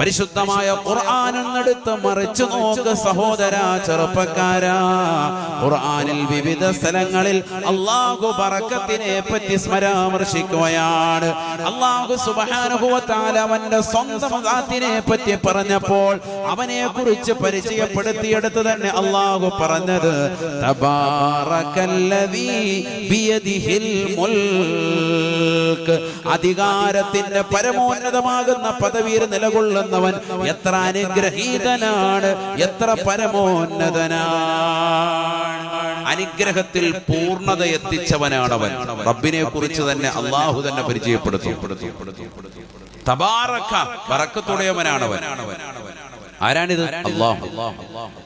പരിശുദ്ധമായ ഖുർആാനെടുത്ത് മറിച്ചു നോക്ക് സഹോദര ചെറുപ്പക്കാരാ. ഖുർആാനിൽ വിവിധ സ്ഥലങ്ങളിൽ അള്ളാഹു പറക്കത്തിനെ പറ്റി സ്മരാമർശിക്കുകയാണ്. അള്ളാഹു സുബാനുഭവത്താൽ അവന്റെ സ്വന്തം പറ്റി പറഞ്ഞപ്പോൾ അവനെ കുറിച്ച് പരിചയപ്പെടുത്തിയെടുത്ത് തന്നെ അള്ളാഹു പറഞ്ഞത് അധികാരത്തിന്റെ പരമോന്നതമാകുന്ന പദവിയിൽ നിലകൊള്ളുന്നവൻ എത്ര അനുഗ്രഹീതനാണ് എത്ര പരമോന്നതനാണ്. അനുഗ്രഹത്തിൽ പൂർണത അവൻ റബ്ബിനെ കുറിച്ച് തന്നെ അള്ളാഹു തന്നെ പരിചയപ്പെടുത്തും. തബാറക്ക ബറക്കത്തുടയവനാണവൻ ആരാണിത്? അള്ളാഹു. അള്ളാഹു സുബ്ഹാനഹു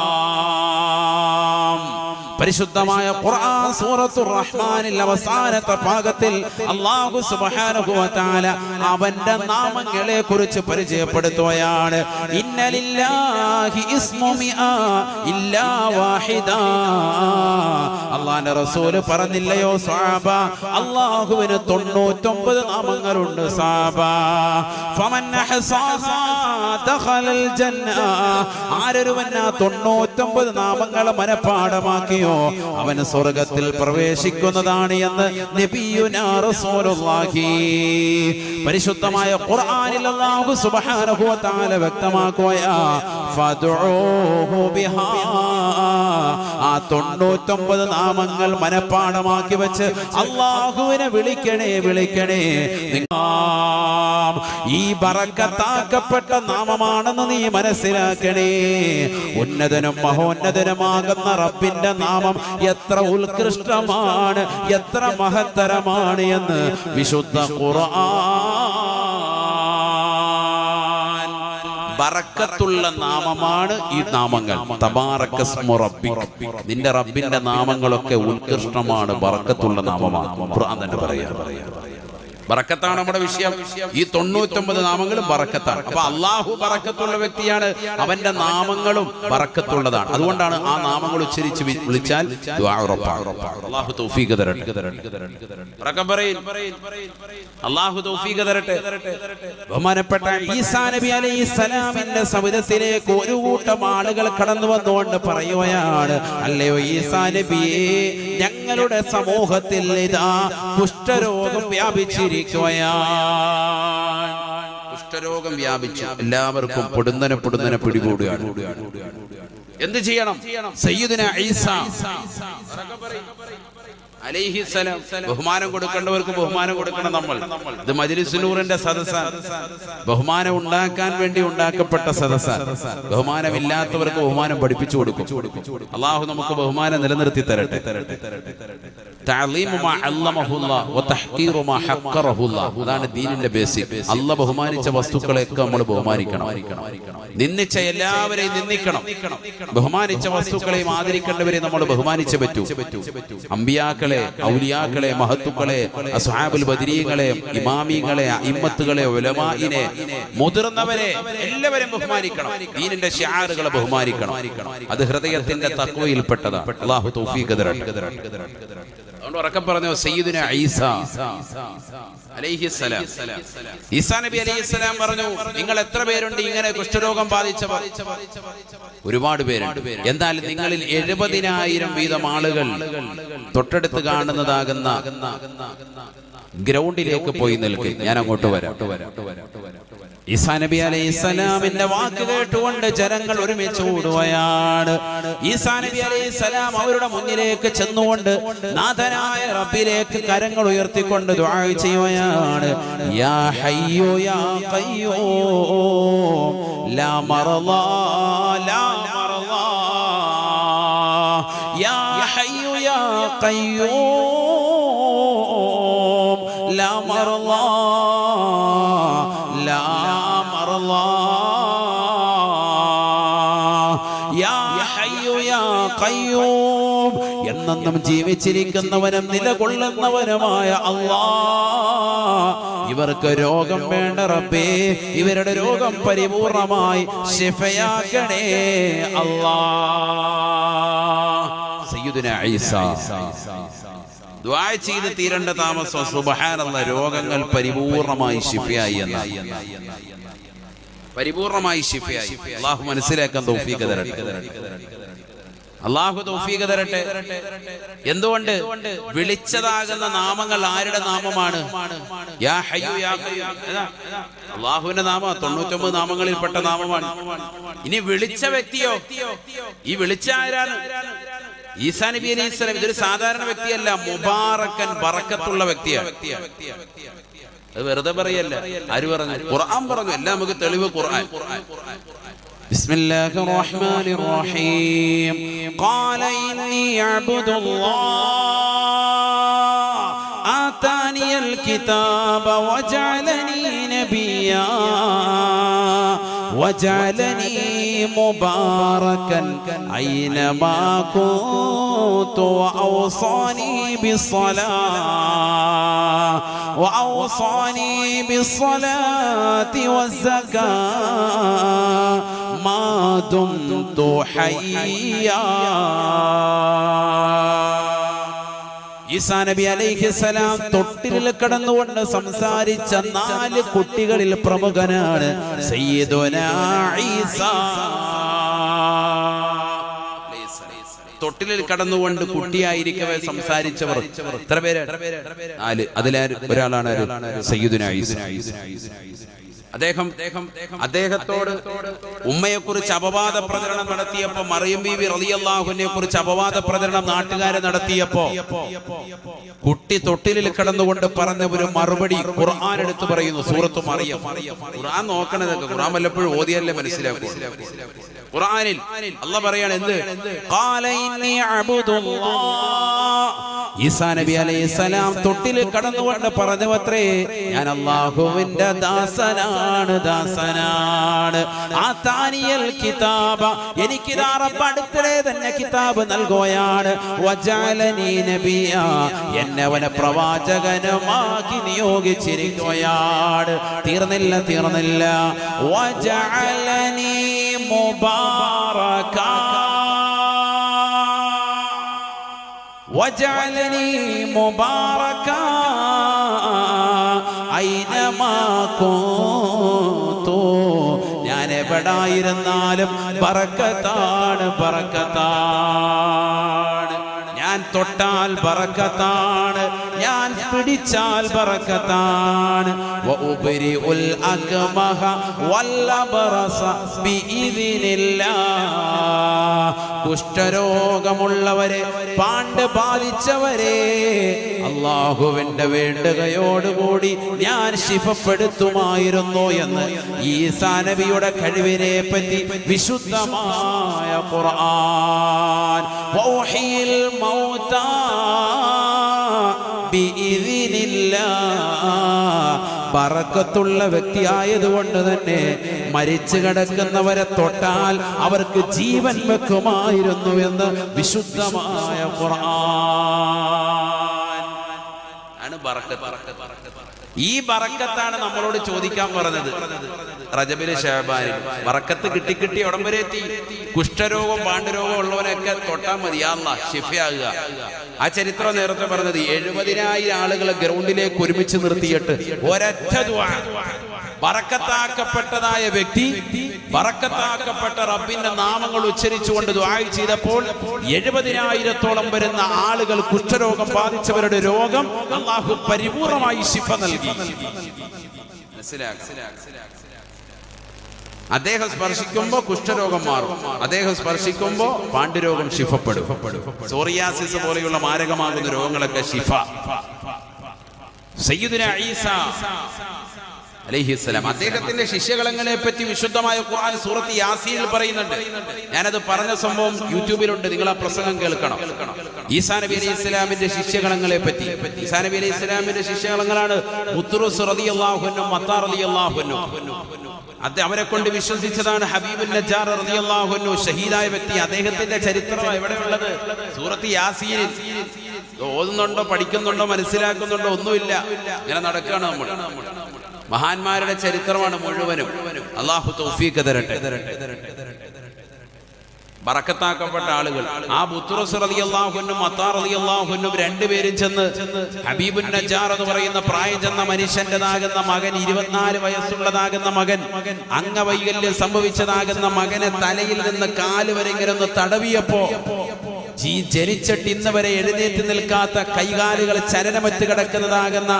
പരിശുദ്ധമായ ഖുർആൻ സൂറത്തുർ റഹ്മാനിൽ അവസാനത്തെ ഭാഗത്തിൽ അല്ലാഹു സുബ്ഹാനഹു വ തആല അവന്റെ നാമങ്ങളെ കുറിച്ച് പരിചയപ്പെടുത്തുകയാണ്. ഇന്നലില്ലാഹി ഇസ്മു മിആ ഇല്ലാ വാഹിദ. അള്ളാന്റെ റസൂൽ പറഞ്ഞില്ലയോ സാബ? അള്ളാഹുവിന് തൊണ്ണൂറ്റൊമ്പത് നാമങ്ങളുണ്ട് സാബ. ഫമൻ ദഖലൽ ജന്ന. ആരൊരുവൻ തൊണ്ണൂറ്റൊമ്പത് നാമങ്ങളെ മനഃപ്പാടമാക്കിയോ അവന് സ്വർഗത്തിൽ പ്രവേശിക്കുന്നതാണ് എന്ന് പരിശുദ്ധമായ ഖുർആനിൽ അല്ലാഹു സുബ്ഹാനഹു വ തആല ഫദ്ഉഹു ബിഹാ. ആ തൊണ്ണൂറ്റൊമ്പത് നാമങ്ങൾ മനഃപ്പാടമാക്കി വെച്ച് അള്ളാഹുവിനെ വിളിക്കണേ വിളിക്കണേ. ഈ ബറക്കത്താക്കപ്പെട്ട നാമമാണെന്ന് നീ മനസ്സിലാക്കണേ. ഉന്നതനും മഹോന്നതനുമാകുന്ന റബ്ബിന്റെ നാമം എത്ര ഉത്കൃഷ്ടമാണ് എത്ര മഹത്തരമാണ് എന്ന് വിശുദ്ധ ബറക്കത്തുള്ള നാമമാണ് ഈ നാമങ്ങൾ. നിന്റെ റബ്ബിന്റെ നാമങ്ങളൊക്കെ ഉത്കൃഷ്ടമാണ് ബറക്കത്തുള്ള നാമമാണ്. തന്നെ പറയാ. ബറക്കത്താണ് നമ്മുടെ വിഷയം. ഈ തൊണ്ണൂറ്റൊമ്പത് നാമങ്ങളും ബറക്കത്താണ്. അപ്പൊ അള്ളാഹു ബറക്കത്തുള്ള വ്യക്തിയാണ്. അവന്റെ നാമങ്ങളും ബറക്കത്തുള്ളതാണ്. അതുകൊണ്ടാണ് ആ നാമങ്ങൾ ഉച്ചരിച്ച് വിളിച്ചാൽ. അള്ളാഹു തൗഫീഖ് തരട്ടെ. അള്ളാഹു തൗഫീഖ് തരട്ടെ. ബഹുമാനപ്പെട്ട ഈസാ നബി അലൈഹി സ്വലാമിന്റെ ഒരു കൂട്ടം ആളുകൾ കടന്നു വന്നുകൊണ്ട് പറയുകയാണ് അല്ലയോ ഈസാ നബിയെ ഞങ്ങളുടെ സമൂഹത്തിൽ ഇതാ കുഷ്ഠരോഗം കുഷ്ഠരോഗം വ്യാപിച്ചു. എല്ലാവർക്കും പൊടുന്നനെ പൊടുന്നനെ പിടികൂടുകയാണ്. എന്ത് ചെയ്യണം? സയ്യിദുന ഈസ. അലൈഹിസ്സലാം ബഹുമാനം കൊടുക്കേണ്ടവർക്ക് ബഹുമാനം കൊടുക്കണം നമ്മൾ. ഇത് മജ്ലിസുനൂറിന്റെ സദസ്സ. ബഹുമാനം ഉണ്ടാക്കാൻ വേണ്ടി ഉണ്ടാക്കപ്പെട്ട സദസ്സ. ബഹുമാനമില്ലാത്തവർക്ക് ബഹുമാനം പഠിപ്പിച്ചു കൊടുക്കും. അള്ളാഹു നമുക്ക് ബഹുമാനം നിലനിർത്തി തരട്ടെ. അതാണ് ദീനിന്റെ ബേസിക്. അല്ല ബഹുമാനിച്ച വസ്തുക്കളെയൊക്കെ നമ്മൾ ബഹുമാനിക്കണം. നിന്ദിച്ച എല്ലാവരെയും നിന്ദിക്കണം. ബഹുമാനിച്ച വസ്തുക്കളെയും ആദരിക്കേണ്ടവരെ നമ്മൾ ബഹുമാനിച്ചേ പറ്റൂ. അമ്പിയാക്കളെ ഔലിയാക്കളെ മഹത്തുക്കളെ അസ്ഹാബുൽ ബദരീങ്ങളെ ഇമാമിങ്ങളെ ഇമ്മത്തുകളെ ഉലമായിനെ മുതിർന്നവരെ എല്ലാവരും ബഹുമാനിക്കണം. ദീനിന്റെ ഷിയാറുകളെ ബഹുമാനിക്കണം. അത് ഹൃദയത്തിന്റെ തഖ്വയിൽപ്പെട്ടതാണ് അല്ലാഹു തൗഫീഖ് തരട്ടെ. അതുകൊണ്ട് ഉറക്കം പറഞ്ഞു സയ്യിദിന ഈസ. അലൈഹിസ്സലാം ഈസാ നബി അലൈഹിസ്സലാം പറഞ്ഞു നിങ്ങൾ എത്ര പേരുണ്ട് ഇങ്ങനെ കുഷ്ഠരോഗം ബാധിച്ചവർ? ഒരുപാട് പേരുണ്ട്. എന്നാൽ നിങ്ങളിൽ എഴുപതിനായിരം വീതം ആളുകൾ തൊട്ടടുത്ത് കാണുന്നതാകുന്ന ഗ്രൗണ്ടിലേക്ക് പോയി നിൽക്കും. ഞാൻ അങ്ങോട്ട് വരാം. ഈസാ നബി അലൈഹി സ്വലാമിന്റെ വാക്ക് കേട്ടുകൊണ്ട് ജനങ്ങൾ ഒരുമിച്ച് കൂടുകയാണ് ഈസാ നബി അലൈഹി സ്വലാം അവരുടെ മുന്നിലേക്ക് ചെന്നുകൊണ്ട് നാഥനായ റബ്ബിലേക്ക് കരങ്ങൾ ഉയർത്തിക്കൊണ്ട് ദുആ ചെയ്യുകയാണ്. യാ ഹയ്യോ യാ ഖയ്യൂം. ലാ മറളാ ലാ മറളാ യാ ഹയ്യോ യാ ഖയ്യൂം. لا مرضى لا യാ ഹയ്യു യാ ഖയ്യൂം എന്നെന്നും ജീവിച്ചിരിക്കുന്നവനും നിലകൊള്ളുന്നവനുമായ അല്ലാ ഇവർക്ക് രോഗം വേണ്ട റബ്ബേ ഇവരുടെ രോഗം പരിപൂർണമായി ശിഫയാക്കണേ അല്ലാ സയ്യിദുന ഈസ ദ്വാ ചെയ്ത് തീരേണ്ട താമസം സുബഹാനുള്ള രോഗങ്ങൾ പരിപൂർണമായി ശിഫയായി എന്ന പരിപൂർണമായി ശിഫയായി. അള്ളാഹു മനസ്സിലാക്കാൻ തൗഫീഖ് തരട്ടെ. അള്ളാഹു തൗഫീഖ് തരട്ടെ. എന്തുകൊണ്ട്? വിളിച്ചതാകുന്ന നാമങ്ങൾ ആരുടെ നാമമാണ്? അള്ളാഹുവിന്റെ നാമ തൊണ്ണൂറ്റൊമ്പത് നാമങ്ങളിൽ പെട്ട നാമമാണ്. ഇനി വിളിച്ച വ്യക്തിയോ? ഈ വിളിച്ച ആരാണ്? ഈസാ നബി അലൈഹി സ്വലം ഇതൊരു സാധാരണ വ്യക്തിയല്ല മുബാറക്കൻ ബറക്കത്തുള്ള വ്യക്തിയാണ് അത് വെറുതെ പറയല്ല ആര് പറഞ്ഞു ഖുർആൻ പറഞ്ഞു എല്ലാം നമുക്ക് തെളിവ് ഖുർആൻ بسم الله الرحمن الرحيم قال إني عبد الله آتاني الكتاب وجعلني نبيا وجعلني مباركا. أينما كنت وأوصاني بالصلاة وأوصاني بالصلاة والزكاة ما دمت حيا. ഈസാ നബി അലൈഹിസലാം തൊട്ടിലിൽ കടന്നുകൊണ്ട് സംസാരിച്ച നാല് കുട്ടികളിൽ പ്രമുഖനാണ് തൊട്ടിലിൽ കടന്നുകൊണ്ട് കുട്ടിയായിരിക്കവേ സംസാരിച്ചവർ. എത്ര നാല്. അതിലെ ഒരാളാണ്? സയ്യിദുന അദ്ദേഹം അദ്ദേഹത്തോട് ഉമ്മയെക്കുറിച്ച് അപവാദ പ്രചരണം നടത്തിയപ്പോ മറിയം ബീവി റളിയല്ലാഹുവിനെ കുറിച്ച് അപവാദ പ്രചരണം നാട്ടുകാരെ നടത്തിയപ്പോ കുട്ടി തൊട്ടിലിൽ കിടന്നുകൊണ്ട് പറഞ്ഞ ഒരു മറുപടി ഖുർആൻ എടുത്തു പറയുന്നു സൂറത്ത് മറിയം. ഖുർആൻ നോക്കണത് ഖുർആൻ വല്ലപ്പോഴും ഓതിയല്ലേ മനസ്സിലാക്കും? ഖുർആനിൽ അല്ല പറയാണ് എന്ത്? ഈസാ നബി അലൈഹി സ്വലാം തൊട്ടിൽ കടന്നുകൊണ്ട് പറഞ്ഞു അത്രേ ഞാൻ അള്ളാഹുവിന്റെ ദാസനാണ് ദാസനാണ് ആ താനിയൽ കിതാബ എനിക്ക് റബ്ബ് അടുത്തിടെ തന്നെ കിതാബ് നൽകുകയാണ് വജാലനി നബിയ എന്നെ അവനെ പ്രവാചകനുമാക്കി നിയോഗിച്ചിരിക്കുകയാണ് തീർന്നില്ല തീർന്നില്ല വജഅലനി മുബാറക وجعلني مباركا أينما كنت ഞാൻ എവിടായിരുന്നാലും പറക്കത്താണ് പറക്കത്താ തൊട്ടാൽ ബറക്കത്താണ്. ഞാൻ പിടിച്ചാൽ ബറക്കത്താണ്. വഉബരിഉൽ അക്മഹ വല്ലബറസ കുഷ്ഠരോഗമുള്ളവരെ പാണ്ട് ബാധിച്ചവരെ അള്ളാഹുവിന്റെ വേണ്ടുകയോടുകൂടി ഞാൻ ശിഫപ്പെടുത്തുമായിരുന്നു എന്ന് ഈ സാനവിയുടെ കഴിവിനെ പറ്റി വിശുദ്ധമായ ഖുർആൻ. ബറക്കത്തുള്ള വ്യക്തിയായതുകൊണ്ട് തന്നെ മരിച്ചു കിടക്കുന്നവരെ തൊട്ടാൽ അവർക്ക് ജീവൻ വെക്കുമായിരുന്നു എന്ന് വിശുദ്ധമായ ഖുർആൻ. ആണ് ബറക്കത്ത്. ഈ ബറക്കത്താണ് നമ്മളോട് ചോദിക്കാൻ പറഞ്ഞത്. റജബിലെ ഷഹബാനിൽ. ബറക്കത്ത് കിട്ടി കിട്ടി ഉടം വരെ എത്തി. കുഷ്ഠരോഗം പാണ്ഡുരോഗം ഉള്ളവനൊക്കെ തൊട്ടാൽ മതി. അല്ല ഷിഫയാകുക ആ ചരിത്രം നേരത്തെ പറഞ്ഞത് എഴുപതിനായിരം ആളുകളെ ഗ്രൗണ്ടിലേക്ക് ഒരുമിച്ച് നിർത്തിയിട്ട് ഒരൊറ്റ ബറക്കത്താക്കപ്പെട്ടതായ വ്യക്തി ബറക്കത്താക്കപ്പെട്ട റബ്ബിന്റെ നാമങ്ങൾ ഉച്ചരിച്ചുകൊണ്ട് ദുആ ചെയ്തപ്പോൾ എഴുപതിനായിരത്തോളം വരുന്ന ആളുകൾ കുഷ്ഠരോഗം ബാധിച്ചവരുടെ രോഗം അള്ളാഹു പരിപൂർണമായി ശിഫ നൽകി. അദ്ദേഹം സ്പർശിക്കുമ്പോ കുഷ്ഠരോഗം മാറും. അദ്ദേഹം സ്പർശിക്കുമ്പോ പാണ്ഡുരോഗം ശിഫപ്പെടും. സോറിയാസിസ് പോലെയുള്ള മാരകമാകുന്ന രോഗങ്ങളൊക്കെ ശിഫ. സയ്യിദുന ഈസ. അലൈഹിസ്സലാം അദ്ദേഹത്തിന്റെ ശിഷ്യകളങ്ങളെ പറ്റി വിശുദ്ധമായ ഖുർആൻ സൂറത്ത് യാസീനിൽ പറയുന്നുണ്ട്. ഞാനത് പറഞ്ഞ സംഭവം യൂട്യൂബിലുണ്ട്. നിങ്ങൾ ആ പ്രസംഗം കേൾക്കണം. ഈസാ നബി അലൈഹി ഇസ്ലാമിന്റെ ശിഷ്യകളങ്ങളെ പറ്റി ഈസാ നബി അലൈഹി ഇസ്ലാമിന്റെ ശിഷ്യകളങ്ങളാണ് മുത്തുറുസ് റളിയല്ലാഹുവിനും മത്താർ റളിയല്ലാഹുവിനും അത് അവരെ കൊണ്ട് വിശ്വസിച്ചതാണ് ഹബീബുൽ നജാർ അൻഹു. ഷഹീദായ വ്യക്തി. അദ്ദേഹത്തിന്റെ ചരിത്രം എവിടെയുള്ളത്? സൂറത്ത് യാസീനിൽ. ഓതുന്നുണ്ടോ പഠിക്കുന്നുണ്ടോ മനസ്സിലാക്കുന്നുണ്ടോ? ഒന്നുമില്ല. ഇങ്ങനെ നടക്കുകയാണ് നമ്മൾ. മഹാന്മാരുടെ ചരിത്രമാണ് മുഴുവനും. അള്ളാഹു തൗഫീഖ് തരട്ടെ. ബറക്കത്താക്കപ്പെട്ട ആളുകൾ. ആ ബുത്തുറസ് റലിയല്ലാഹുനും മത്താർ റലിയല്ലാഹുനും രണ്ടുപേരും ചെന്ന് ഹബീബുൻ നജാർ എന്ന് പറയുന്ന പ്രായം ചെന്ന മനുഷ്യന്റേതാകുന്ന മകൻ ഇരുപത്തിനാല് വയസ്സുള്ളതാകുന്ന മകൻ അംഗവൈകല്യം സംഭവിച്ചതാകുന്ന മകനെ തലയിൽ നിന്ന് കാൽ വരെ ഇങ്ങനെ ഒന്ന് തടവിയപ്പോ ജീ ജനിച്ചിട്ട് ഇന്ന് വരെ എഴുന്നേറ്റ് നിൽക്കാത്ത കൈകാലുകൾ ചലനമറ്റ് കിടക്കുന്നതാകുന്ന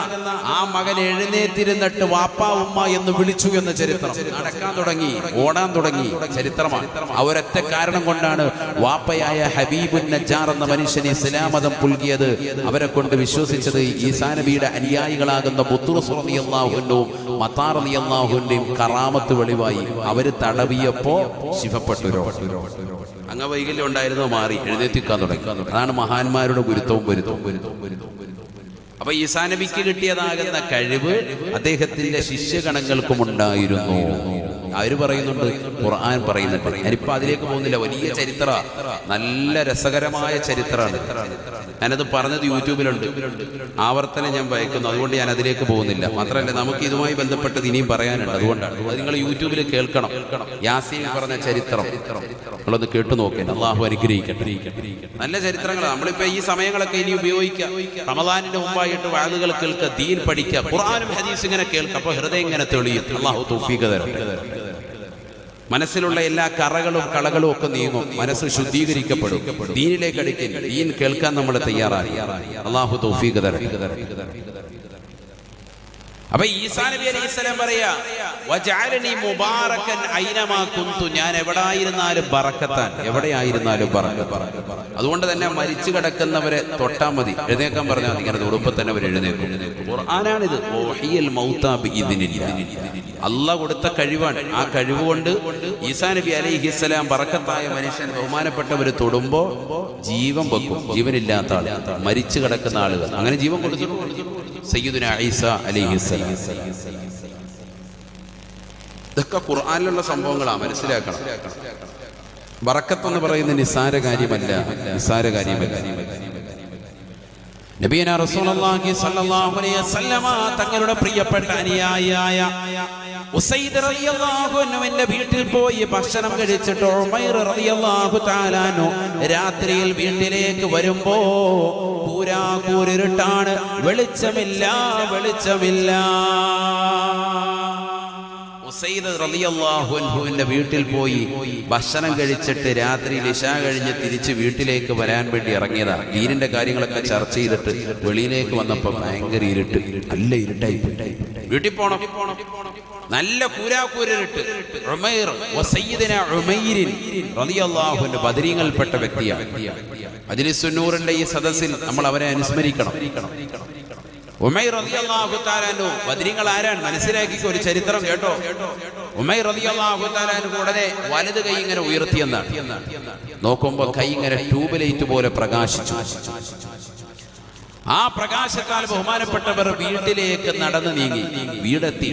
ആ മകൻ എഴുന്നേറ്റിരുന്നിട്ട് വാപ്പാ ഉമ്മ എന്ന് വിളിച്ചു എന്ന ചരിത്രം. നടക്കാൻ തുടങ്ങി ഓടാൻ തുടങ്ങി ചരിത്രമാണ്. അവരൊറ്റ കാരണം കൊണ്ടാണ് വാപ്പയായ ഹബീബുൻ നജാർ എന്ന മനുഷ്യനെ ഇസ്ലാം മതം പുൽകിയത്. അവരെ കൊണ്ട് വിശ്വസിച്ചത് ഈസാ നബിയുടെ അനുയായികളാകുന്ന ബുത്തുറുസ്ലാഹുവിനും മത്താർ അലിയല്ലാഹുവിന്റെയും കറാമത്ത് വെളിവായി. അവർ തടവിയപ്പോ ശിവപ്പെട്ടു അംഗവൈകല്യം ഉണ്ടായിരുന്നോ മാറി. എഴുന്നേറ്റിക്കാൻ തുടങ്ങി. അതാണ് മഹാന്മാരുടെ ഗുരുത്വവും വരുത്തവും വരുത്തവും വരുത്തവും അപ്പൊ ഈസാനബിക്ക് കിട്ടിയതാകുന്ന കഴിവ് അദ്ദേഹത്തിന്റെ ശിഷ്യഗണങ്ങൾക്കും ഉണ്ടായിരുന്നു അവർ പറയുന്നുണ്ട്? ഖുർആൻ പറയുന്നുണ്ട്. ഞാനിപ്പോ അതിലേക്ക് പോകുന്നില്ല. വലിയ ചരിത്ര. നല്ല രസകരമായ ചരിത്രമാണ്. ഞാനത് പറഞ്ഞത് യൂട്യൂബിലുണ്ട്. ആവർത്തനം ഞാൻ ഭയക്കുന്നു അതുകൊണ്ട് ഞാൻ അതിലേക്ക് പോകുന്നില്ല. മാത്രമല്ല നമുക്ക് ഇതുമായി ബന്ധപ്പെട്ടത് ഇനിയും പറയാനുണ്ട്. അതുകൊണ്ടാണ്. അത് നിങ്ങൾ യൂട്യൂബിൽ കേൾക്കണം. യാസീൻ പറഞ്ഞ ചരിത്രം. നിങ്ങളൊന്ന് കേട്ടു നോക്കേ. അള്ളാഹു അനുഗ്രഹിക്കട്ടെ. നല്ല ചരിത്രങ്ങൾ നമ്മളിപ്പോ ഈ സമയങ്ങളൊക്കെ ഇനി ഉപയോഗിക്കാം. റമദാനിന്റെ മുമ്പായിട്ട് വാഴുകൾ കേൾക്കുക ദീൻ പഠിക്കുക ഖുർആാനും ഹദീസ് ഇങ്ങനെ കേൾക്കുക. അപ്പൊ ഹൃദയം ഇങ്ങനെ തെളിയും. അള്ളാഹു തൗഫീഖ് തരട്ടെ. മനസ്സിലുള്ള എല്ലാ കറകളും കളകളും ഒക്കെ നീങ്ങും. മനസ്സ് ശുദ്ധീകരിക്കപ്പെടും. ദീനിലേക്ക് അടിക്കും. ദീൻ കേൾക്കാൻ നമ്മൾ തയ്യാറായി. അള്ളാഹു തൗഫീഖ് അപ്പൊ ഈസാ നബി അലൈഹി സ്വലം പറയാ വജഅലനി മുബാറക്കൻ ഐനമാ കുന്തു. ഞാൻ എവിടായിരുന്നാലും ബറക്കത്താൻ എവിടെയായിരുന്നാലും ബറക്കത്ത് അതുകൊണ്ട് തന്നെ മരിച്ചു കിടക്കുന്നവരെ തൊട്ടാ മതി. എഴുന്നേക്കാൻ പറഞ്ഞാൽ ഇങ്ങനെ ഉടുപ്പ് തന്നെ അവർ എഴുന്നേക്കും. അള്ളാഹ് കൊടുത്ത കഴിവാണ്. ആ കഴിവ് കൊണ്ട് ഈസാ നബി അലൈഹി സ്വലാം ബറക്കത്തായ മനുഷ്യൻ ബഹുമാനപ്പെട്ടവർ തൊടുമ്പോ ജീവൻ വെക്കും. ജീവനില്ലാത്ത ആൾ മരിച്ചു കിടക്കുന്ന ആളുകൾ. അങ്ങനെ ജീവൻ കൊടുത്തു സയ്യിദുന ഈസ അലൈഹിസ്സലാം ഇതൊക്കെ ഖുർആാനിലുള്ള സംഭവങ്ങളാണ് മനസ്സിലാക്കണം. വറക്കത്തെന്ന് പറയുന്ന നിസ്സാര കാര്യമല്ല നിസ്സാര കാര്യമല്ല. നബീന റസൂലുള്ളാഹി സ്വല്ലല്ലാഹു അലൈഹി വസല്ലമ തങ്ങളുടെ പ്രിയപ്പെട്ട അനുയായിയായ വീട്ടിൽ പോയി ഭക്ഷണം കഴിച്ചിട്ട് റളിയല്ലാഹു രാത്രിയിൽ വീട്ടിലേക്ക് വരുമ്പോ പൂരാകൂരിട്ടാണ് വെളിച്ചമില്ല വെളിച്ചമില്ല. വീട്ടിൽ പോയി ഭക്ഷണം കഴിച്ചിട്ട് രാത്രി നിശ കഴിഞ്ഞ് തിരിച്ച് വീട്ടിലേക്ക് വരാൻ വേണ്ടി ഇറങ്ങിയതാ. ഈരിന്റെ കാര്യങ്ങളൊക്കെ ചർച്ച ചെയ്തിട്ട് വെളിയിലേക്ക് വന്നപ്പോ ഭയങ്കര ഇരുട്ട്. നല്ല ഇരുട്ടായി. വീട്ടിൽ പോണം. നല്ല അൻഹു ബദരീങ്ങളിൽപ്പെട്ട വ്യക്തിയാണ്. അജ്ലിസുന്നൂറിന്റെ ഈ സദസ്സിൽ നമ്മൾ അവരെ അനുസ്മരിക്കണം. ഉമൈർ റളിയല്ലാഹു തആല അൻഹു ബദരീങ്ങൾ ആരാണ്? മനസ്സിലാക്കിക്ക് ഒരു ചരിത്രം കേട്ടോ. ഉമൈർ റളിയല്ലാഹു തആല അൻഹു ഉടനെ വലത് കൈ ഇങ്ങനെ ഉയർത്തിയെന്നാണ്. നോക്കുമ്പോൾ കൈ ഇങ്ങനെ ട്യൂബ് ലൈറ്റ് പോലെ പ്രകാശിച്ചു. ആ പ്രകാശത്താൽ ബഹുമാനപ്പെട്ടവർ വീട്ടിലേക്ക് നടന്നു നീങ്ങി. വീടെത്തി.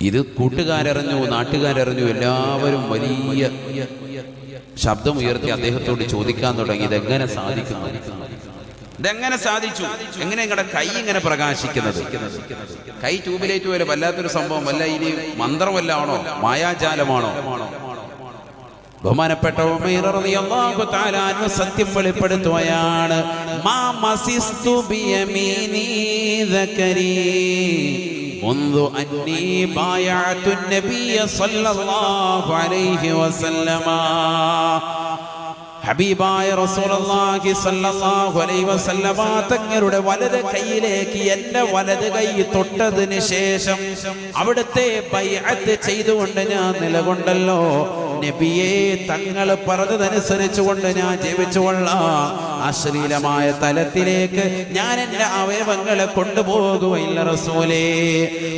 ഇത് കൂട്ടുകാരറിഞ്ഞു നാട്ടുകാരറിഞ്ഞു എല്ലാവരും വലിയ ശബ്ദം ഉയർത്തി അദ്ദേഹത്തോട് ചോദിക്കാൻ തുടങ്ങി. ഇതെങ്ങനെ സാധിക്കുന്നു? ഇതെങ്ങനെ സാധിച്ചു? എങ്ങനെ നിങ്ങളുടെ കൈ ഇങ്ങനെ പ്രകാശിക്കുന്നത്? കൈ ട്യൂബിലേറ്റ് പോലെ വല്ലാത്തൊരു സംഭവം. വല്ല ഇനി മന്ത്രമല്ല ആണോ? മായാജാലമാണോ? ബഹുമാനപ്പെട്ട ഉമൈർ റളിയല്ലാഹു തആല അൻഹു സത്യം വെളിപ്പെടുത്തുകയാണ് മാ മസിസ്തു ബിയമീനി ദക്കരി منذ أني بايعت النبي صلى الله عليه وسلم ഹബീബായ റസൂലുള്ളാഹി സ്വല്ലല്ലാഹു അലൈഹി വസല്ലമ തങ്ങളുടെ വലത് കൈയിലേക്ക് എന്റെ വലത് കൈ തൊട്ടതിന് ശേഷം അവിടുത്തെ ബൈഅത്ത് ചെയ്തുകൊണ്ട് ഞാൻ നിലകൊണ്ടല്ലോ നബിയെ തങ്ങൾ പറഞ്ഞതനുസരിച്ചുകൊണ്ട് ഞാൻ ജീവിച്ചുകൊള്ളാം. അശ്ലീലമായ തലത്തിലേക്ക് ഞാൻ എന്റെ അവയവങ്ങളെ കൊണ്ടുപോകുകയില്ല റസൂലേ.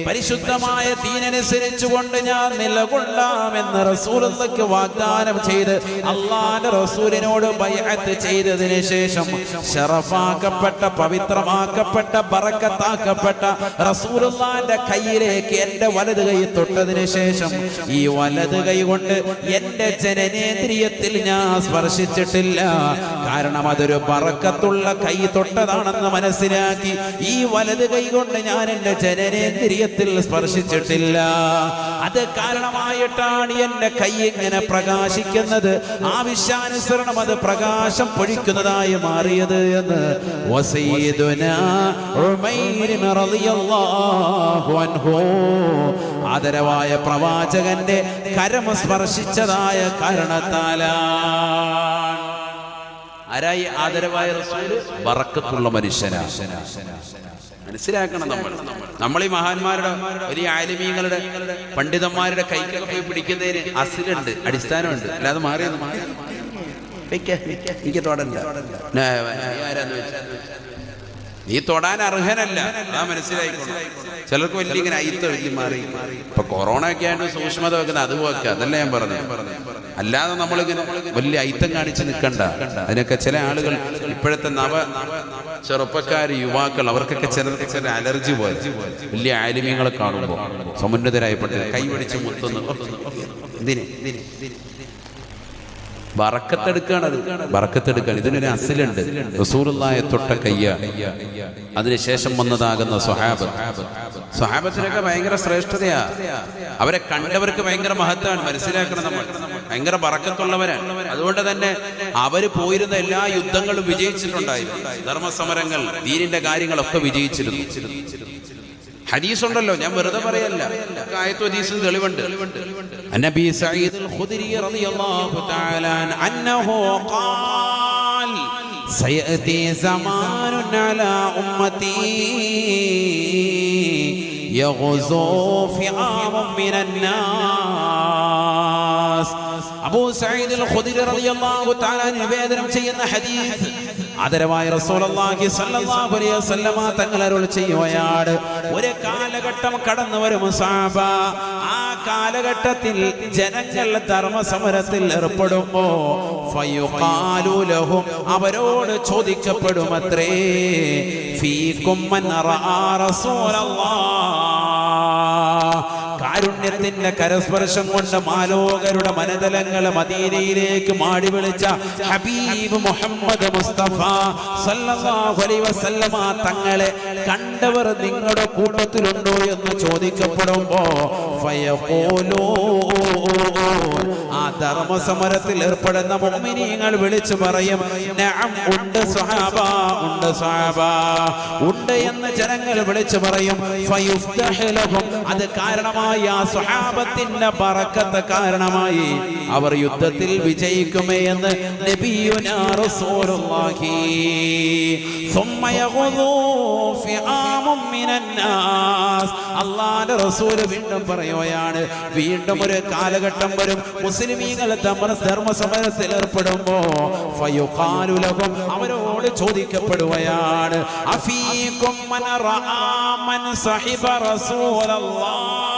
പരിശുദ്ധമായ തീനനുസരിച്ചുകൊണ്ട് ഞാൻ നിലകൊള്ളാമെന്ന് റസൂലക്ക് വാഗ്ദാനം ചെയ്ത് അള്ളാന്റെ റസൂലിനോട് ബൈഅത്ത് ചെയ്തതിന് ശേഷം ഷറഫാക്കപ്പെട്ട പവിത്രമാക്കപ്പെട്ട ബറക്കത്താക്കപ്പെട്ട റസൂലുള്ളാന്റെ കയ്യിലേക്ക് എന്റെ വലത് കൈ തൊട്ടതിന് ശേഷം ഈ വലത് കൈ കൊണ്ട് എന്റെ ജനനേന്ദ്രിയത്തിൽ ഞാൻ സ്പർശിച്ചിട്ടില്ല. കാരണം അതൊരു ബറക്കത്തുള്ള കൈ തൊട്ടതാണെന്ന് മനസ്സിലാക്കി ഈ വലത് കൈ കൊണ്ട് ഞാൻ എന്റെ ജനനേന്ദ്രിയത്തിൽ സ്പർശിച്ചിട്ടില്ല. അത് കാരണമായിട്ടാണ് എന്റെ കൈ ഇങ്ങനെ പ്രകാശിക്കുന്നത്. ആവശ്യാനുസരണം അത് പ്രകാശം പൊഴിക്കുന്നതായി മാറിയത് എന്ന്. ആദരവായ പ്രവാചകന്റെ കരം സ്പർശിച്ചതായ കാരണത്താലാണ് ആരായി ആദരവായ റസൂൽ? ബറക്കത്തുള്ള മനുഷ്യനാ. മനസ്സിലാക്കണം നമ്മൾ. നമ്മൾ ഈ മഹാന്മാരുടെ വലിയ ആലിമീങ്ങളുടെ പണ്ഡിതന്മാരുടെ കൈക്കൊക്കെ പോയി പിടിക്കുന്നതിന് അസിലുണ്ട് അടിസ്ഥാനമുണ്ട്. അല്ലാതെ മാറിയത് മാറി എനിക്ക് തൊടണ്ട ന, നീ ആരാന്ന് വെച്ചാ? നീ തൊടാൻ അർഹനല്ല. ആ മനസ്സിലായിക്കോളൂ. ചിലർക്ക് വലിയ ഇങ്ങനെ അയിത്ത വലിയ മാറി. ഇപ്പൊ കൊറോണ ഒക്കെ ആയിട്ട് സൂക്ഷ്മത വെക്കുന്ന അത് വെക്കുക അതല്ല ഞാൻ പറഞ്ഞു അല്ലാതെ നമ്മളിങ്ങനെ വലിയ ഐത്തം കാണിച്ച് നിൽക്കണ്ട അതിനൊക്കെ ചില ആളുകൾ ഇപ്പോഴത്തെ നവ ചെറുപ്പക്കാർ യുവാക്കൾ അവർക്കൊക്കെ ചിലർക്ക് ചില അലർജി പോലെ. വലിയ ആലിമ്യങ്ങളെ കാണുമ്പോൾ സമുന്നതരായപ്പെട്ട് കൈ പിടിച്ച് മുത്തുന്നു ഇതിന് ബറക്കത്തെടുക്കാണത് ബറക്കത്തെടുക്കാണ് ഇതിനൊരു അസിലുണ്ട്. റസൂറുള്ളായ തൊട്ട കയ്യ. അതിനുശേഷം വന്നതാകുന്ന സ്വഹാബത്ത് സ്വഹാബത്തിനൊക്കെ ഭയങ്കര ശ്രേഷ്ഠതയാ. അവരെ കണ്ടവർക്ക് ഭയങ്കര മഹത്വമാണ്. മനസ്സിലാക്കണം നമ്മൾ. ഭയങ്കര ബറക്കത്തുള്ളവരാണ് അതുകൊണ്ട് തന്നെ അവർ പോയിരുന്ന എല്ലാ യുദ്ധങ്ങളും വിജയിച്ചിട്ടുണ്ടായിരുന്നു ധർമ്മസമരങ്ങൾ ദീനിന്റെ കാര്യങ്ങളൊക്കെ വിജയിച്ചിരുന്നു. ഹദീസ് ഉണ്ടല്ലോ ഞാൻ വെറുതെ പറയല്ല ആയത്തു ഹദീസിൽ തെളിവുണ്ട് നബി സഈദ് അൽ ഖുദരി റളിയല്ലാഹു തആല അന്നഹു ഖാൽ سيأتي زمان على أمتي يغزو فئام من الناس അബൂ സഈദ് അൽ ഖുദരി റളിയല്ലാഹു തആല നിവേദനം ചെയ്യുന്ന ഹദീസ് ആദരവായ വസല്ലമ തങ്ങൾ അരുൾ ചെയ്യുകയാണ്. ഒരു കാലഘട്ടം കടന്നു വരും സഹാബ ആ കാലഘട്ടത്തിൽ ജനങ്ങൾ ധർമ്മസമരത്തിൽ ഏർപ്പെടുമ്പോ ഫയുഖാലു ലഹും അവരോട് ചോദിക്കപ്പെടുമത്രേ ഫീകും മൻ റആ റസൂലല്ലാഹ്. കാരുണ്യത്തിന്റെ കരസ്പർശം കൊണ്ട് മാലോകരുടെ മനതലങ്ങളെ മദീനയിലേക്ക് മാടി വിളിച്ച ഹബീബ് മുഹമ്മദ് മുസ്തഫ സല്ലല്ലാഹു അലൈഹി വസല്ലമ തങ്ങളെ കണ്ടവർ നിങ്ങളുടെ കൂട്ടത്തിലുണ്ടോ എന്ന് ചോദിക്കപ്പെടുമ്പോ ആ ധർമ്മസമരത്തിൽ ഏർപ്പെടുന്ന മോമിനിയങ്ങൾ വിളിച്ചു പറയും ഉണ്ട് സഹാബ ഉണ്ട് സഹാബ ഉണ്ട് എന്ന് ജനങ്ങൾ വിളിച്ചു പറയും അത് കാരണമായി ആ സ്വഹാബത്തിന്റെ പറക്കത്ത് കാരണമായി അവർ യുദ്ധത്തിൽ വിജയിക്കുമേ എന്ന് നബിയുനാ റസൂലുള്ളാഹി. അള്ളാന്റെ റസൂൽ വീണ്ടും പറയുകയാണ്. വീണ്ടും ഒരു കാലഘട്ടം വരും. മുസ്ലിമീങ്ങൾ തമ്മിൽ ധർമ്മസമരത്തിൽ ഏർപ്പെടുമ്പോ ഫയുഖാലു അവരോട് ചോദിക്കപ്പെടുകയാണ്. അഫീകും മൻ റആ സഹിബ റസൂലല്ലാഹ്.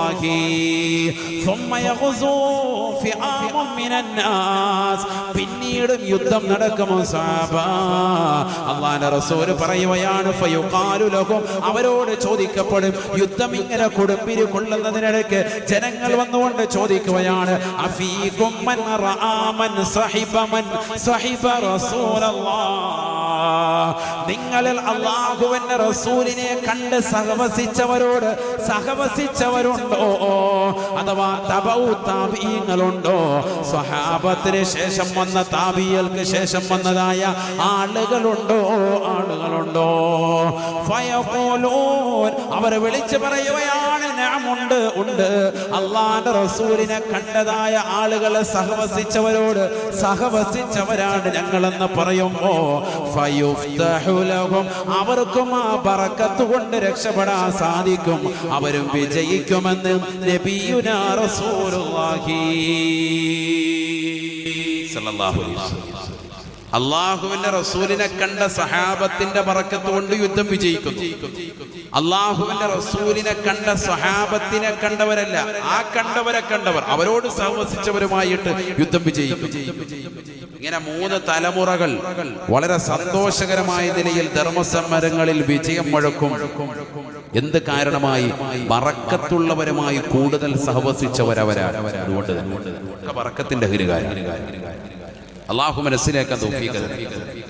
റസൂലുള്ളാഹി ثم يغزو فئام من الناس പിന്നീടും യുദ്ധം നടക്കുമോ സാബ അള്ളാന്റെ റസൂല് പറയുകയാണ് ഫയുഖാലു ലഹും അവരോട് ചോദിക്കപ്പെടും യുദ്ധം ഇങ്ങനെ കൊടുമ്പിരി കൊള്ളുന്നതിനിടയ്ക്ക് ജനങ്ങൾ വന്നുകൊണ്ട് ചോദിക്കുകയാണ് അഫീകും മൻ റആ മൻ സഹിബ മൻ സഹിബ റസൂലല്ലാഹ് നിങ്ങളിൽ അള്ളാഹുവിന്റെ റസൂലിനെ കണ്ട് സഹവസിച്ചവരോട് സഹവസിച്ചവരുണ്ടോ? അഥവാ തബൗ താപീങ്ങളുണ്ടോ സ്വഹാബത്തിന് ശേഷം വന്ന താപിയൽക്ക് ശേഷം വന്നതായ ആളുകളുണ്ടോ? ആളുകളുണ്ടോ? ഫയഖൂലൂൻ. അവർ വിളിച്ചു പറയുകയാണ് ഞാമുണ്ട് ഉണ്ട്. അള്ളാന്റെ റസൂലിനെ കണ്ടതായ ആളുകളെ സഹവസിച്ചവരോട് സഹവസിച്ചവരാണ് ഞങ്ങളെന്ന് പറയുമ്പോ ലഹും. അവർക്കും ആ പറക്കത്ത് കൊണ്ട് രക്ഷപ്പെടാൻ സാധിക്കും. അവരും വിജയിക്കുമെന്ന് നബിയുനാ റസൂലുള്ളാഹി. സല്ലല്ലാഹു അലൈഹി വസല്ലം. അള്ളാഹുവിന്റെ റസൂലിനെ കണ്ട സഹാബത്തിന്റെ പറക്കത്തുകൊണ്ട് യുദ്ധം വിജയിക്കുന്നു. അള്ളാഹുവിന്റെ റസൂലിനെ കണ്ട സഹാബത്തിനെ കണ്ടവരല്ല ആ കണ്ടവരെ കണ്ടവർ. അവരോട് സഹവസിച്ചവരുമായിട്ട് യുദ്ധം വിജയിക്കും. ഇങ്ങനെ മൂന്ന് തലമുറകൾ വളരെ സന്തോഷകരമായ നിലയിൽ ധർമ്മസമരങ്ങളിൽ വിജയം മുഴക്കും. എന്ത് കാരണമായി? പറക്കത്തുള്ളവരുമായി കൂടുതൽ സഹവസിച്ചവരവരാണ്. അതുകൊണ്ട് പറക്കത്തിന്റെ ഹരികാരം അള്ളാഹു മനസ്സിലാക്കാൻ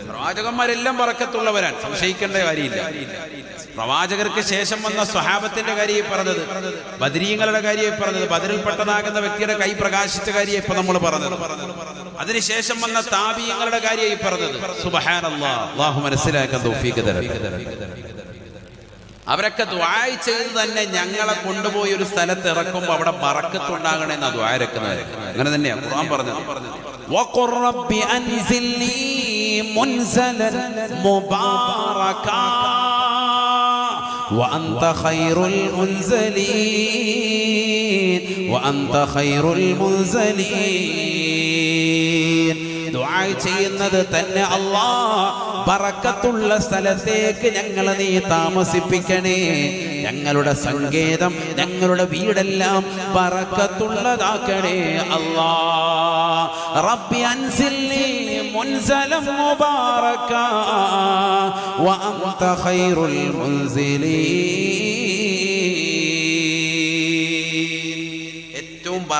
പ്രവാചകന്മാരെല്ലാം പറക്കത്തുള്ളവരാണ് സംശയിക്കേണ്ട കാര്യമില്ല. പ്രവാചകർക്ക് ശേഷം വന്ന സ്വഹാബത്തിന്റെ കാര്യം പറഞ്ഞത് ബദരീങ്ങളുടെ കാര്യം പറഞ്ഞത് ബദറിൽപ്പെട്ടതാകുന്ന വ്യക്തിയുടെ കൈ പ്രകാശിച്ച കാര്യം ഇപ്പൊ നമ്മൾ പറഞ്ഞത്. അതിനുശേഷം വന്ന താപീയങ്ങളുടെ കാര്യം പറഞ്ഞത് സുബഹാനാഹു മനസ്സിലാക്കാൻ അവരൊക്കെ ദ്വായ ചെയ്ത് തന്നെ ഞങ്ങളെ കൊണ്ടുപോയി ഒരു സ്ഥലത്ത് ഇറക്കുമ്പോൾ അവിടെ പറക്കത്തുണ്ടാകണേന്നാ ദ്വാരക്കുന്നത് അങ്ങനെ തന്നെയാ ഖുർആൻ وقل رب أنزلني منزلا مباركا وأنت خير المنزلين وأنت خير المنزلين ദുആ ചെയ്യുന്നത് തന്നെ അല്ലാ ബറക്കത്തുള്ള സ്ഥലത്തേക്ക് ഞങ്ങളെ നീ താമസിപ്പിക്കണേ ഞങ്ങളുടെ സങ്കേതം ഞങ്ങളുടെ വീടെല്ലാം പറക്കത്തുള്ളതാക്കണേ അല്ലാ റബ്ബി അൻസിൽനി മുൻസലം മുബാറക വഅൻത ഖൈറുൽ മുൻസിലീൻ.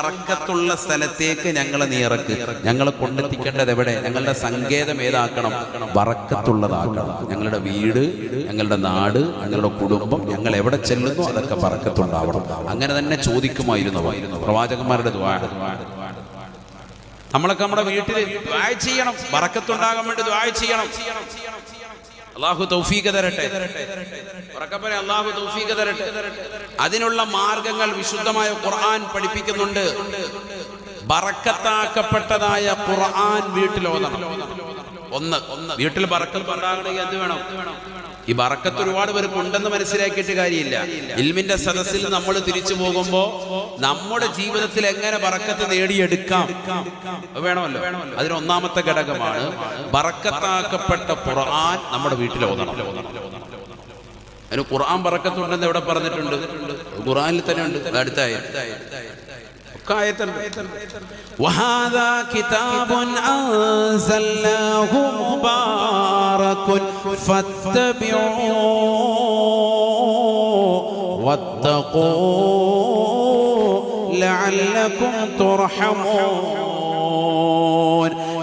ബറക്കത്തുള്ള സ്ഥലത്തേക്ക് ഞങ്ങളെ നീ ഇറക്ക്. ഞങ്ങളെ കൊണ്ടെത്തിക്കേണ്ടത് എവിടെ? ഞങ്ങളുടെ സങ്കേതം ഏതാക്കണം? ബറക്കത്തുള്ളതാക്കണം ഞങ്ങളുടെ വീട് ഞങ്ങളുടെ നാട് ഞങ്ങളുടെ കുടുംബം ഞങ്ങൾ എവിടെ ചെല്ലുന്നു അതൊക്കെ ബറക്കത്തുണ്ടാവണം അങ്ങനെ തന്നെ ചോദിക്കുമായിരുന്നു പ്രവാചകന്മാരുടെ നമ്മളൊക്കെ നമ്മുടെ വീട്ടിൽ ചെയ്യണം. ബറക്കത്തുണ്ടാകാൻ വേണ്ടി ദ്വാ ചെയ്യണം. അള്ളാഹു തൗഫീഖ തരട്ടെ. ഉറക്കപ്പനെ അള്ളാഹു തൗഫീഖ തരട്ടെ. അതിനുള്ള മാർഗങ്ങൾ വിശുദ്ധമായ ഖുർആൻ പഠിപ്പിക്കുന്നുണ്ട്. ബറക്കത്താക്കപ്പെട്ടതായ ഖുർആൻ വീട്ടിലോതണം. ഒന്ന് ഒന്ന് വീട്ടിൽ ബറക്കത്ത് ഉണ്ടാകണമെങ്കിൽ എന്ത് വേണം? ഈ ബറക്കത്ത് ഒരുപാട് പേർക്ക് ഉണ്ടെന്ന് മനസ്സിലാക്കിയിട്ട് കാര്യമില്ല. ഇൽമിന്റെ സദസ്സിൽ നമ്മൾ തിരിച്ചു പോകുമ്പോ നമ്മുടെ ജീവിതത്തിൽ എങ്ങനെ ബറക്കത്ത് നേടിയെടുക്കാം? വേണമല്ലോ. അതിന് ഒന്നാമത്തെ ഘടകമാണ് ബറക്കത്താക്കപ്പെട്ട ഖുർആൻ നമ്മുടെ വീട്ടിൽ അതിന് ഖുർആൻ ബറക്കത്തുണ്ടെന്ന് എവിടെ പറഞ്ഞിട്ടുണ്ട്? ഖുർആനിൽ തന്നെ ഉണ്ട്. അത് وهذا كتاب أنزلناه مبارك فاتبعوه واتقوا لعلكم ترحمون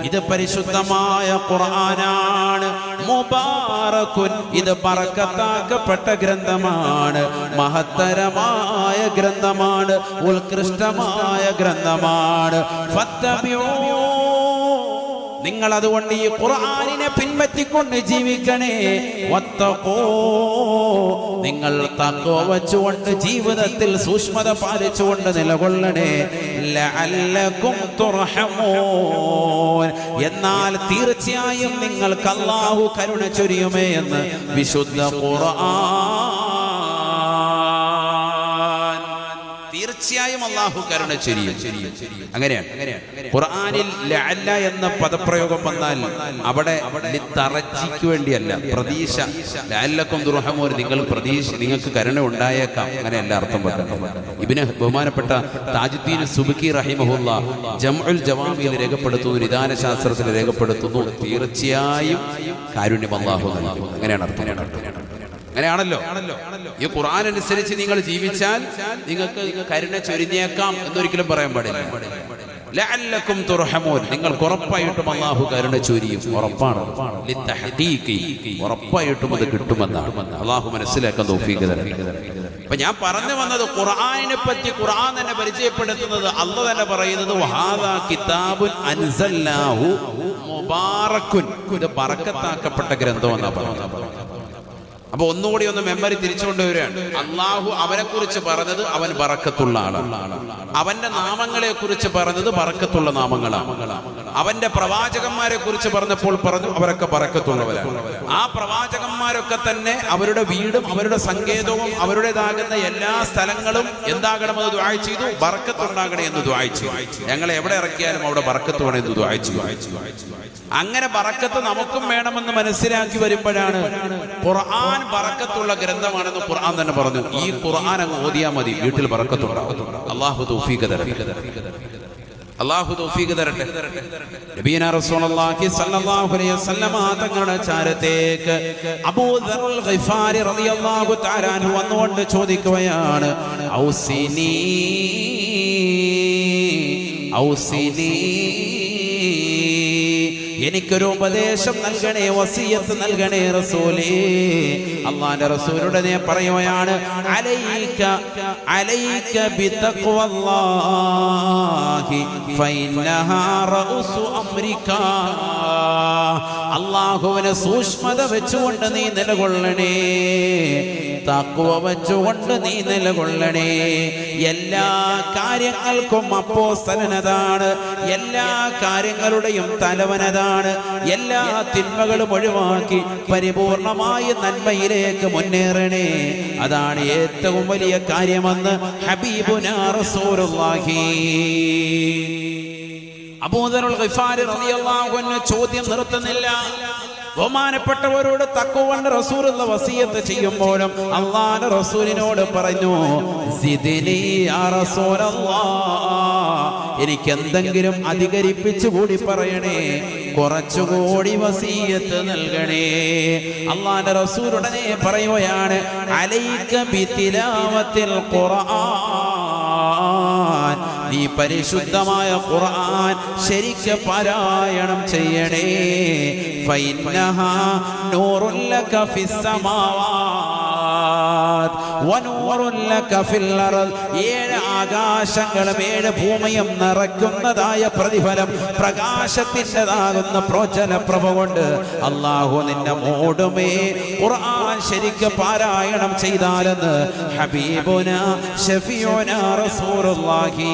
ഇത് പരിശുദ്ധമായ ഖുർആനാണ് മുബാറക്കുൻ ഇത് പറക്കത്താക്കപ്പെട്ട ഗ്രന്ഥമാണ്. മഹത്തരമായ ഗ്രന്ഥമാണ്. ഉത്കൃഷ്ടമായ ഗ്രന്ഥമാണ്. ഫത്തബിഊ. നിങ്ങൾ അതുകൊണ്ട് ഈ ഖുർആനിനെ പിൻപറ്റിക്കൊണ്ട് ജീവിക്കണേ വത്തഖൂ. നിങ്ങൾ തക്കോ വച്ചുകൊണ്ട് ജീവിതത്തിൽ സൂക്ഷ്മത പാലിച്ചുകൊണ്ട് നിലകൊള്ളണേ എന്നാൽ തീർച്ചയായും നിങ്ങൾക്ക് അല്ലാഹു കരുണ ചൊരിയുമേ എന്ന് വിശുദ്ധ ഖുർആൻ തീർച്ചയായും അള്ളാഹു കരുണ ചൊരിയും. അങ്ങനെയാണ്. ഖുർആനിൽ ലഅല്ല എന്ന പദപ്രയോഗം വന്നാൽ അവിടെ തറച്ചിക്ക് വേണ്ടിയല്ല പ്രതീക്ഷ. ലഅല്ലക്കും ദുർഹമോർ നിങ്ങൾ പ്രതീക്ഷ നിങ്ങൾക്ക് കരുണ ഉണ്ടായേക്കാം. അങ്ങനെയല്ല അർത്ഥം പറയുന്നത് ഇബിന് ബഹുമാനപ്പെട്ട താജുദ്ദീൻ സുബുക്കി റഹിമഹുല്ല ജംഉൽ ജവാമിയിൽ രേഖപ്പെടുത്തുന്നു നിദാന ശാസ്ത്രത്തിൽ രേഖപ്പെടുത്തുന്നു. തീർച്ചയായും കാരുണ്യം അള്ളാഹു നൽകും. അങ്ങനെയാണ് അർത്ഥം അങ്ങനെയാണല്ലോ. ഈ ഖുർആൻ അനുസരിച്ച് നിങ്ങൾ ജീവിച്ചാൽ നിങ്ങൾക്ക് കരുണ ചൊരിഞ്ഞേക്കാം എന്നൊരിക്കലും പറയാൻ പാടില്ല. ലഅല്ലക്കും തുർഹമൂൻ. നിങ്ങൾ ഉറപ്പായിട്ടും അള്ളാഹു കരുണ ചൊരിയും. ഉറപ്പാണ്. ഉറപ്പായിട്ടും അത് കിട്ടുമെന്നാണ്. അള്ളാഹു മനസ്സിലാക്കാൻ തരട്ടെ. അപ്പൊ ഞാൻ പറഞ്ഞു വന്നത് ഖുർആനെ പറ്റി ഖുർആൻ തന്നെ പരിചയപ്പെടുത്തുന്നത് അല്ല തന്നെ പറയുന്നത് കിതാബുൻ അൻസല്ലാഹു മുബാറക്കുൻ. ഇത് ബറക്കത്താക്കപ്പെട്ട ഗ്രന്ഥം എന്നാ പറയുന്നത്. അപ്പൊ ഒന്നുകൂടി ഒന്ന് മെമ്മറി തിരിച്ചുകൊണ്ടുവരികയാണ് അള്ളാഹു അവനെ കുറിച്ച് പറഞ്ഞത് അവൻ ബറക്കത്തുള്ള ആളാണ്. അവന്റെ നാമങ്ങളെ കുറിച്ച് പറഞ്ഞത് ബറക്കത്തുള്ള നാമങ്ങളാണ്. അവന്റെ പ്രവാചകന്മാരെ കുറിച്ച് പറഞ്ഞപ്പോൾ പറഞ്ഞു അവരൊക്കെ പറക്കത്തുള്ളവരാണ് ആ പ്രവാചകന്മാരൊക്കെ തന്നെ അവരുടെ വീടും അവരുടെ സങ്കേതവും അവരുടേതാകുന്ന എല്ലാ സ്ഥലങ്ങളും എന്താകണമെന്ന് ദ്വായ ചെയ്തു. ബറക്കത്തുണ്ടാകണേ എന്ന് ദ്വായ ചെയ്തു. ഞങ്ങളെ എവിടെ ഇറക്കിയാലും അവിടെ ബറക്കത്ത് വേണേ എന്ന് ദ്വായ ചെയ്തു. അങ്ങനെ ബറക്കത്ത് നമുക്കും വേണമെന്ന് മനസ്സിലാക്കി വരുമ്പോഴാണ് ഖുർആൻ ബറക്കത്തുള്ള ഗ്രന്ഥമാണെന്ന് ഖുർആൻ തന്നെ പറഞ്ഞു. ഈ ഖുർആൻ അങ്ങ് ഓതിയാ മതി. വീട്ടിൽ ബറക്കത്തുണ്ടാകും അള്ളാഹു തൗഫീഖ് തരട്ടെ. അള്ളാഹു തൗഫീഖ് തരട്ടെ. നബീന റസൂലുള്ളാഹി സ്വല്ലല്ലാഹു അലൈഹി വസല്ലമ തങ്ങളുടെ ചാരത്തേക്ക് അബൂദറുൽ ഗിഫാരി റളിയല്ലാഹു തആല അൻഹു വന്നുകൊണ്ട് ചോദിക്കുകയാണ് ഔസിനി ഔസിനി എനിക്കൊരു ഉപദേശം നൽകണേ വസീയത്ത് നൽകണേ റസൂലേ. അള്ളാന്റെ റസൂലുടെ നേ പറയുകയാണ് അലൈക അലൈക അള്ളാഹുവിനെ സൂക്ഷ്മത വെച്ചുകൊണ്ട് നീ നിലകൊള്ളണേ. തക്കുവ വെച്ചുകൊണ്ട് നീ നിലകൊള്ളണേ. എല്ലാ കാര്യങ്ങൾക്കും അപ്പോസ്തലനതാണ് എല്ലാ കാര്യങ്ങളുടെയും തലവനതാണ്. എല്ലാ തിന്മകളും ഒഴിവാക്കി പരിപൂർണമായ നന്മയിലേക്ക് മുന്നേറണേ. അതാണ് ഏറ്റവും വലിയ കാര്യമെന്ന് ഹബീബുനാ റസൂലുള്ളാഹി. അബൂദറുൽ ഗിഫാരി ചോദ്യം നിർത്തുന്നില്ല. ബഹുമാനപ്പെട്ടവരോട് തക്കുവണ്ട് എന്ന വസീയത്ത് ചെയ്യുമ്പോഴും അള്ളാഹ് റസൂലിനോട് പറഞ്ഞു എനിക്ക് എന്തെങ്കിലും അധികരിപ്പിച്ചു കൂടി പറയണേ. കുറച്ചുകൂടി വസീയത്ത് നൽകണേ. അള്ളാന്റെ റസൂൽ ഉടനെ പറയുകയാണ് അലൈക ബിതിലാവത്തിൽ ഖുർആൻ. നീ പരിശുദ്ധമായ ഖുർആൻ ശരിക്ക് പാരായണം ചെയ്യണേ. ഫൈന്നഹ നൂറുല്ലക ഫിസ്സമാവാത് ഫിസ് സമാവാത് വനൂറുൻ ലക ഫിൽ അർദ്. ഏഴ് ആകാശങ്ങളും ഏഴ് ഭൂമിയും നിറയ്ക്കുന്നതായ പ്രതിഫലം പ്രകാശത്തിന്റെതാകുന്ന പ്രോചന പ്രഭ കൊണ്ട് അള്ളാഹു നിന്നെ മോടുമേ. ഖുർആൻ ശരിക്ക് പാരായണം ചെയ്താലെന്ന് ഹബീബുന ഷഫിയോന റസൂലുള്ളാഹി.